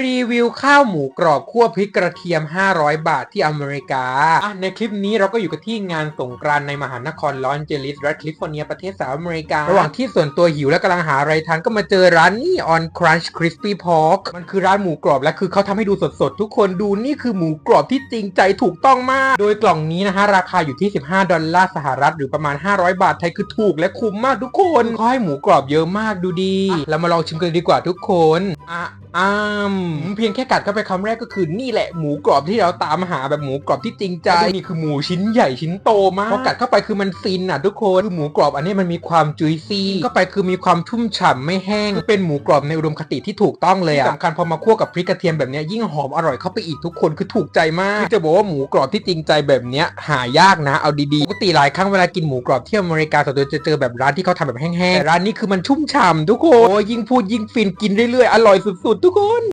รีวิวข้าวหมูกรอบคั่วพริกกระเทียม 500 บาทที่อเมริกา ในคลิปนี้เราก็อยู่กันที่งานสงกรานต์ในมหานครลอนเจลิสรัฐแคลิฟอร์เนียประเทศสหรัฐอเมริกา ระหว่างที่ส่วนตัวหิวและกำลังหาอะไรทานก็มาเจอร้านนี้ On Crunch Crispy Pork มันคือร้านหมูกรอบและคือเขาทำให้ดูสดๆ ทุกคนดูนี่คือหมูกรอบที่จริงใจถูกต้องมาก โดยกล่องนี้นะฮะราคาอยู่ที่ 15 ดอลลาร์สหรัฐหรือประมาณ 500 บาทไทยคือถูกและคุ้มมากทุกคนเขาให้หมูกรอบเยอะมากดูดี เรามาลองชิมกันดีกว่าทุกคนอะ อ้ามเพียงแค่กัดเข้าไปคำแรกก็คือนี่แหละหมูกรอบที่เราตามหาแบบหมูกรอบที่จริงใจนี่คือหมูชิ้นใหญ่ชิ้นโตมากพอกัดเข้าไปคือมันฟินอะทุกคนคือหมูกรอบอันนี้มันมีความจุยซี่เข้าไปคือมีความชุ่มฉ่ำไม่แห้งคือเป็นหมูกรอบในอุดมคติที่ถูกต้องเลยอะสำคัญพอมาคั่วกับพริกกระเทียมแบบเนี้ยยิ่งหอมอร่อยเข้าไปอีกทุกคนคือถูกใจมากคือจะบอกว่าหมูกรอบที่จริงใจแบบเนี้ยหายากนะเอาดีๆปกติหลายครั้งเวลากินหมูกรอบที่อเมริกาส่วนตัวจะเจอแบบร้านที่เขาทำแบบแห้งๆแต่ร้านนี้คือมันชุ่มฉ่ำทุกคนโอ้ยยิ่งพูดยิ่งฟินกินเรื่อยๆอร่อยสุดๆทุกคน